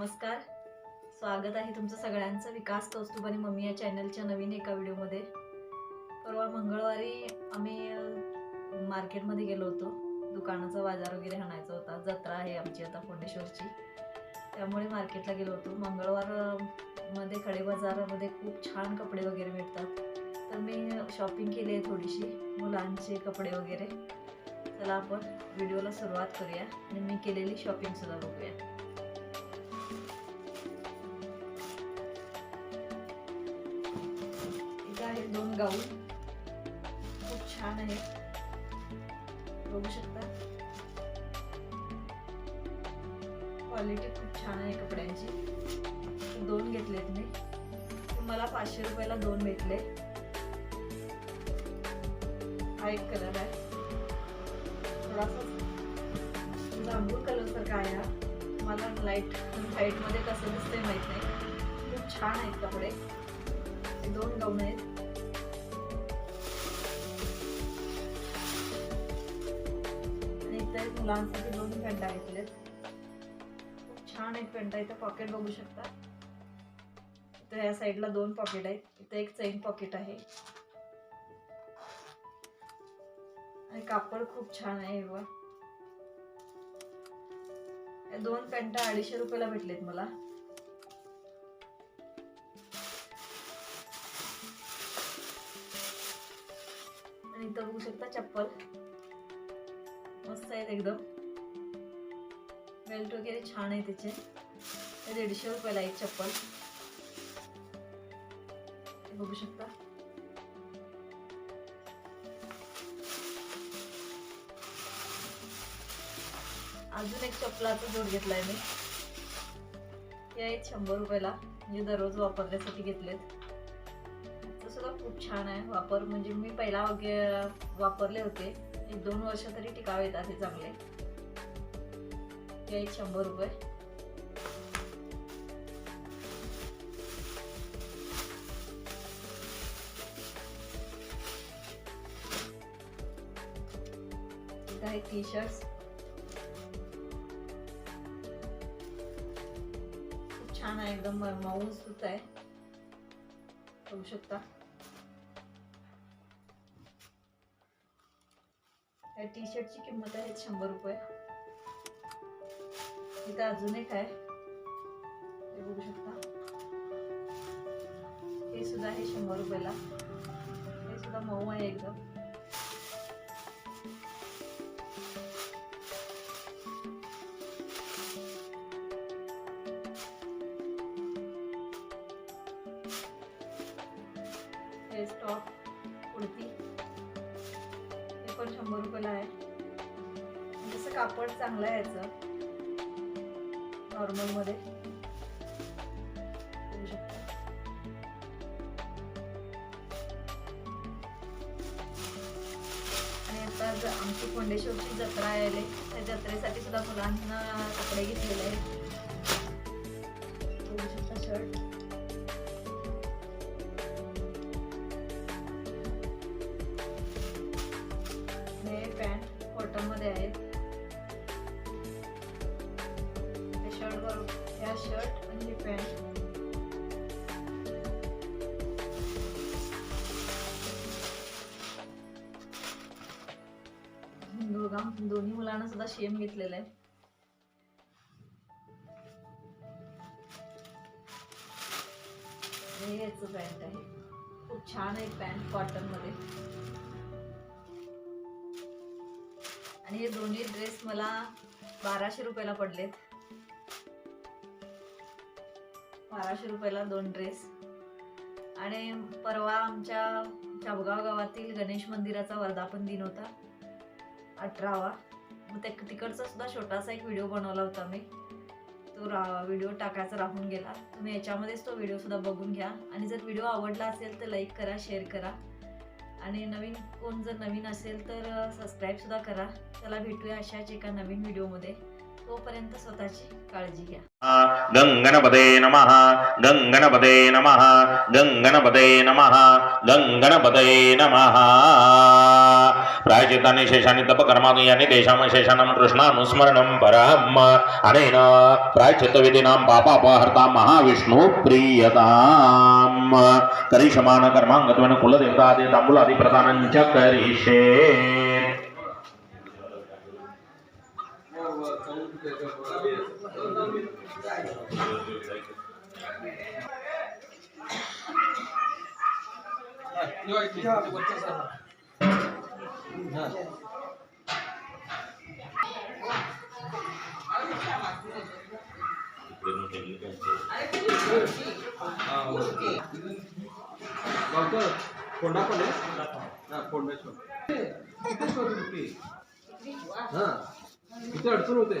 नमस्कार. स्वागत आहे तुमचं सगळ्यांचं विकास कौस्तुभ आणि मम्मी या चॅनलच्या नवीन एका व्हिडिओमध्ये. परवा मंगळवारी आम्ही मार्केटमध्ये गेलो होतो. दुकानाचा बाजार वगैरे आणायचा होता. जत्रा आहे आमची आता फोंडेश्वरची त्यामुळे मार्केटला गेलो होतो. मंगळवारमध्ये खडे बाजारामध्ये खूप छान कपडे वगैरे मिळतात तर मी शॉपिंग केली आहे थोडीशी मुलांचे कपडे वगैरे. चला आपण व्हिडिओला सुरुवात करूया आणि मी केलेली शॉपिंगसुद्धा बघूया. दोन गाऊन खूप छान आहे. बघू शकता. क्वालिटी खूप छान आहे कपड्यांची. दोन घेतलेत मी. मला पाचशे रुपयाला दोन भेटले. हा एक कलर आहे. थोडासा जांभूळ कलर सारखा आहे हा. मला लाइट लाईटमध्ये कसं दिसतंय माहीत नाही. खूप छान आहेत कपडे. दोन गाऊन आहेत. मुलांसाठी दोन पॅन्टा घेतलेत खूप छान आहेत आहे इथं पॉकेट बघू शकता. इथं या साईडला दोन पॉकेट आहेत इथं एक चैन पॉकेट आहे. आणि कापड खूप छान आहे हे या दोन पॅन्ट अडीचशे रुपयाला भेटलेत मला. आणि इथं बघू शकता चप्पल. मस्त आहेत एकदम. बेल्ट वगैरे छान आहे त्याचे दीडशे रुपयाला एक चप्पल. बघू शकता. अजून एक चप्पलाचा जोड घेतलाय मी. हे आहेत शंभर रुपयाला. म्हणजे दररोज वापरण्यासाठी घेतलेत. खूप छान आहे वापर. म्हणजे मी पहिला वगैरे वापरले होते. एक दोन वर्ष तरी टिकाव येतात हे चांगले. हे शंभर रुपये. काही आहेत टी शर्ट्स खूप छान आहे. एकदम मऊ सूत आहे. बघू शकता. या टी शर्टची किंमत आहे शंभर रुपये. इथं अजून एक आहे. हे बघू शकता. हे सुद्धा आहे शंभर रुपयाला. हे सुद्धा मऊ आहे एकदम. हे कुर्ती पण शंभर रुपयाला आहे. जसं कापड चांगलं आहे याचं. नॉर्मलमध्ये. आणि आता आमची कोंडेश्वरची जत्रा आले त्या जत्रेसाठी सुद्धा मुलांना कपडे घेतलेले आहेत. शर्ट करू ह्या शर्ट आणि ही पॅन्ट दोघा दोन्ही मुलांना सुद्धा शेम घेतलेलं आहे. हे याचं पॅन्ट आहे. खूप छान आहे पॅन्ट कॉटनमध्ये. आणि हे दोन्ही ड्रेस मला बाराशे रुपयाला पडलेत. बाराशे रुपयाला दोन ड्रेस आणि परवा आमच्या चाबगाव गावातील गणेश मंदिराचा वर्धापन दिन होता अठरावा. मग ते तिकडचा सुद्धा छोटासा एक व्हिडिओ बनवला होता मी तो रा व्हिडिओ टाकायचा राहून गेला. तुम्ही याच्यामध्येच तो व्हिडिओसुद्धा बघून घ्या. आणि जर व्हिडिओ आवडला असेल तर लाईक करा शेअर करा. आणि नवीन कोण जर नवीन असेल तर सबस्क्राईबसुद्धा करा. चला भेटूया अशाच एका नवीन व्हिडिओमध्ये तोपर्यंत स्वतःची काळजी घ्या गङ्गणपते नमः गङ्गणपते नमः गङ्गणपते नमः गङ्गणपते नमः प्रायचित्तानि शेषानि तपकर्माणि यानि तेषां शेषाणां कृष्णानुस्मरणं परम् अनेन प्रायचित्तविधीनां पापापहर्ता महाविष्णु प्रीयताम् करिष्यमान कर्माङ्गत्वेन कुलदेवतादि ताम्बूलादि प्रदानं च करिष्ये डॉक्टर पण आहे हा शोध हा किती अडचण होते.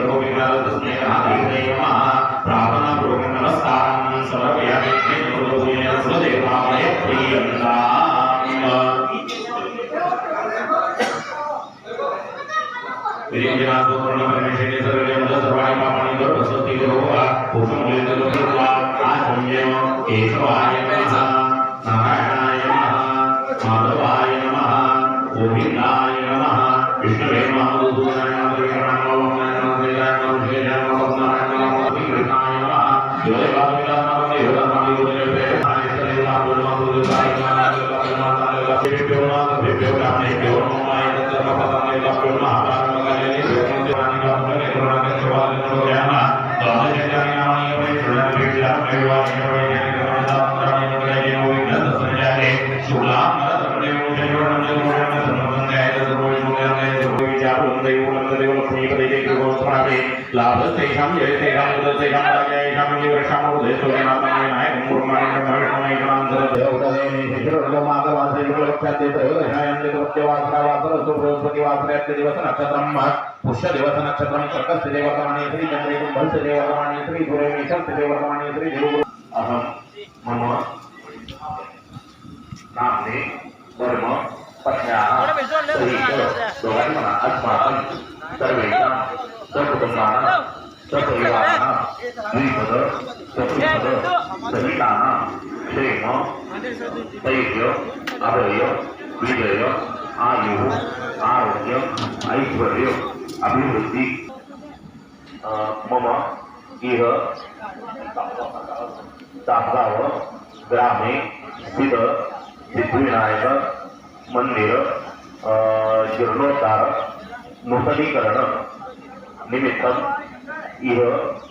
प्रभो विमलस्नेहादिरे नमः प्रार्थना पूर्वक नमस्कारं समर्पयामि गुरुदेवेन सुदेवाय प्रियन्ताम् विरिञ्जनातो पूर्णपरमेश्वरे सर्वे मद सर्वाणि पापाणि दुर्भसति गुरुवा पूर्णमुलेन गुरुवा आत्मन्यम केशवाय नमः नारायणाय नमः माधवाय नमः गोविन्दाय नमः विष्णवे महादूताय नमः Amen. लाभस्तेषां जयतेषां उदतेषां राजयेषां जीवरक्षां उदयस्तोजनाथाय नायकं कुर्माणं पुष्य दिवस नक्षत्रम कर्कस्थ देवकरमाणी श्री चंद्रे कुंभस्य देवकरमाणी श्री सूर्यमेशस्य देवकरमाणी श्री गुरु अहम मम नामने धर्म पत्न्याः. सहित दोघांनी म्हणा अस्माकं सर्वेषां सकुटुंबानां सपरिवाराणां द्विपद चतुष्पद सहितानां क्षेम स्थैर्य अभय विजय आयु आरोग्य ऐश्वर्य अभिवृद्धि अ, मम इह तासगाव ग्रामे स्थित सिद्धिविनायक मंदिर अ, जीर्णोद्धार नूतनीकरण निमित्तम इह